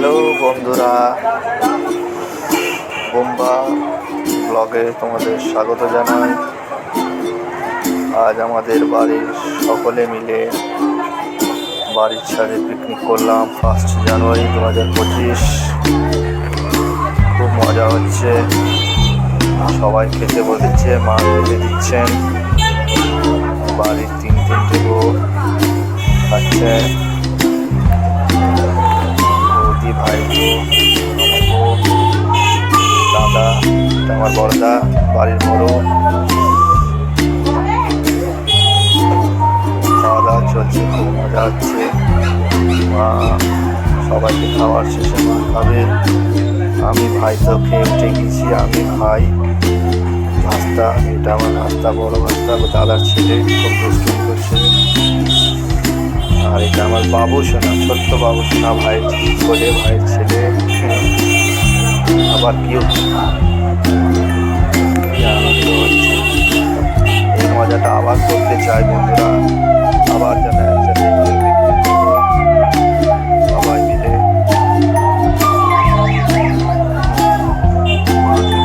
Hello বন্ধুরা। বোম্বা ব্লগে তোমাদের স্বাগত জানাই। আজ আমাদের বাড়ির সকলে মিলে বাড়ির ছাদে পিকনিক করলাম ফার্স্ট জানুয়ারি দু হাজার পঁচিশ। খুব মজা হচ্ছে। সবাই খেতে বসেছে, মা খেতে দিচ্ছেন। বাড়ির তিন তিনটে বউ খাচ্ছে। এটা আমার বড়দা বাড়ির বড় খাওয়া দাওয়া চলছে, খুব মজা হচ্ছে। মা সবাইকে খাওয়ার শেষে মা খাবে। আমি ভাই তো খেয়ে উঠে গেছি, আমি ভাই। ভাস্তা এটা আমার ভাস্তা বড় ভাস্তা দাদার ছেলে খুব দুষ্টুমি করছে। আর এটা আমার বাবু সোনা, ছোট্ট বাবু সোনা, ভাইয়ের ছোলে ভাইয়ের ছেলে। আবার কেউ করতে চাই, বন্ধুরা আবার যেন একসাথে। সবাই মিলে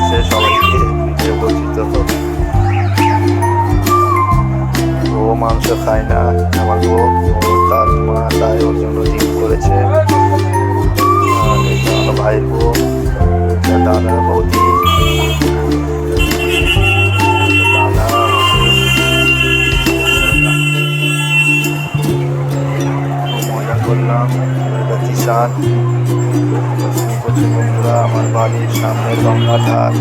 সে সবাইকে ও মাংস খায় না, আমার বউ তার মা, তাই করলাম এটা প্রচুর বন্ধুরা, আমার বাড়ির সামনে গঙ্গা ধার,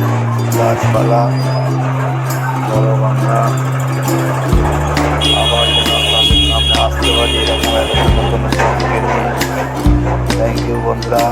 গাছপালা, বড় গঙ্গা। আবার আসতে পারি, এরকম এরকম থ্যাংক ইউ বন্ধুরা।